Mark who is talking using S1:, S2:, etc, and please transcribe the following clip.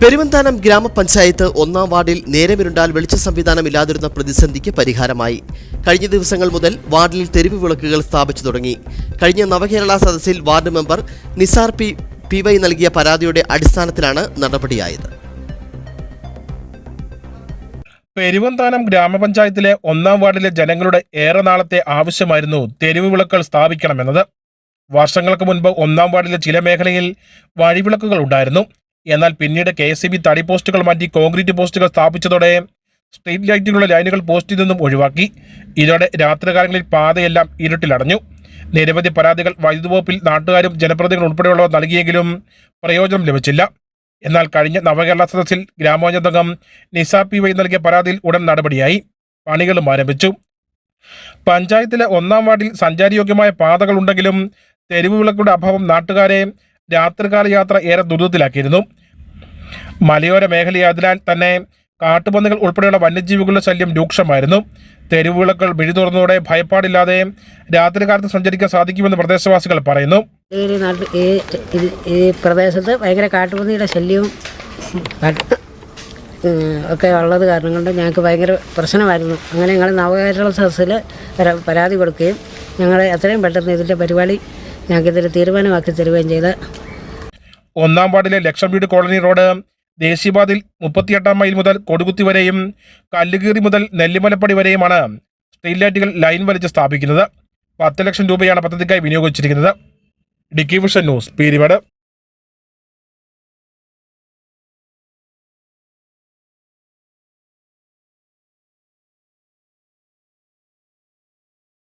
S1: പെരുവന്താനം ഗ്രാമപഞ്ചായത്ത് ഒന്നാം വാർഡിൽ നേരമിരുണ്ടാൽ വെളിച്ച സംവിധാനം ഇല്ലാതിരുന്ന പ്രതിസന്ധിക്ക് പരിഹാരമായി. കഴിഞ്ഞ ദിവസങ്ങൾ മുതൽ വാർഡിൽ തെരുവ് വിളക്കുകൾ സ്ഥാപിച്ചു തുടങ്ങി. കഴിഞ്ഞ നവകേരള സദസ്സിൽ ward member Nisar P P Y നൽകിയ പരാതിയുടെ അടിസ്ഥാനത്തിലാണ് നടപടിയായത്.
S2: പെരുവന്താനം ഗ്രാമപഞ്ചായത്തിലെ ഒന്നാം വാർഡിലെ ജനങ്ങളുടെ ഏറെ നാളത്തെ ആവശ്യമായിരുന്നു തെരുവ് വിളക്കുകൾ സ്ഥാപിക്കണമെന്നത്. വർഷങ്ങൾക്ക് മുൻപ് ഒന്നാം വാർഡിലെ ചില മേഖലയിൽ വഴിവിളക്കുകൾ ഉണ്ടായിരുന്നു. എന്നാൽ പിന്നീട് കെ എസ് ബി തടി പോസ്റ്റുകൾ മാറ്റി കോൺക്രീറ്റ് പോസ്റ്റുകൾ സ്ഥാപിച്ചതോടെ സ്ട്രീറ്റ് ലൈറ്റിലുള്ള ലൈനുകൾ പോസ്റ്റിൽ നിന്നും ഒഴിവാക്കി. ഇതോടെ രാത്രികാലങ്ങളിൽ പാതയെല്ലാം ഇരുട്ടിലടഞ്ഞു. നിരവധി പരാതികൾ വൈദ്യുതി വകുപ്പിൽ നാട്ടുകാരും ജനപ്രതിനിധികൾ ഉൾപ്പെടെയുള്ളവർ നൽകിയെങ്കിലും പ്രയോജനം ലഭിച്ചില്ല. എന്നാൽ കഴിഞ്ഞ നവകേരള സദസ്സിൽ അംഗം നിസാ പി വൈ നൽകിയ പരാതിയിൽ ഉടൻ നടപടിയായി. പണികളും ആരംഭിച്ചു. പഞ്ചായത്തിലെ ഒന്നാം വാർഡിൽ സഞ്ചാരയോഗ്യമായ പാതകളുണ്ടെങ്കിലും തെരുവ് വിളക്കുടെ അഭാവം നാട്ടുകാരെ രാത്രികാല യാത്ര ഏറെ ദുരിതത്തിലാക്കിയിരുന്നു. മലയോര മേഖലയായതിനാൽ തന്നെ കാട്ടുപന്നികൾ ഉൾപ്പെടെയുള്ള വന്യജീവികളുടെ ശല്യം രൂക്ഷമായിരുന്നു. തെരുവുവിളക്കൾ വിഴി തുറന്നതോടെ ഭയപ്പാടില്ലാതെ രാത്രികാലത്ത് സഞ്ചരിക്കാൻ സാധിക്കുമെന്ന് പ്രദേശവാസികൾ പറയുന്നു.
S3: ഈ പ്രദേശത്ത് ഭയങ്കര കാട്ടുപന്നിയുടെ ശല്യവും ഒക്കെ ഉള്ളത് കാരണം കൊണ്ട് ഞങ്ങൾക്ക് ഭയങ്കര പ്രശ്നമായിരുന്നു. അങ്ങനെ ഞങ്ങൾ നവകേരള സദസ്സിൽ പരാതി കൊടുക്കുകയും ഞങ്ങൾ എത്രയും പെട്ടെന്ന് ഇതിന്റെ പരിപാടി ഞങ്ങൾക്ക് ഇതിൽ തീരുമാനമാക്കി തരികയും ചെയ്ത്.
S2: ഒന്നാം വാർഡിലെ ലക്ഷം വീട് കോളനി റോഡ് ദേശീയപാതയിൽ മുപ്പത്തിയെട്ടാം മൈൽ മുതൽ കൊടുകുത്തി വരെയും കല്ലുകീറി മുതൽ നെല്ലിമലപ്പടി വരെയുമാണ് സ്ട്രീറ്റ് ലൈറ്റുകൾ ലൈൻ വലിച്ച് സ്ഥാപിക്കുന്നത്. പത്ത് ലക്ഷം രൂപയാണ് പദ്ധതിക്കായി വിനിയോഗിച്ചിരിക്കുന്നത്. Dicky vision news Peermade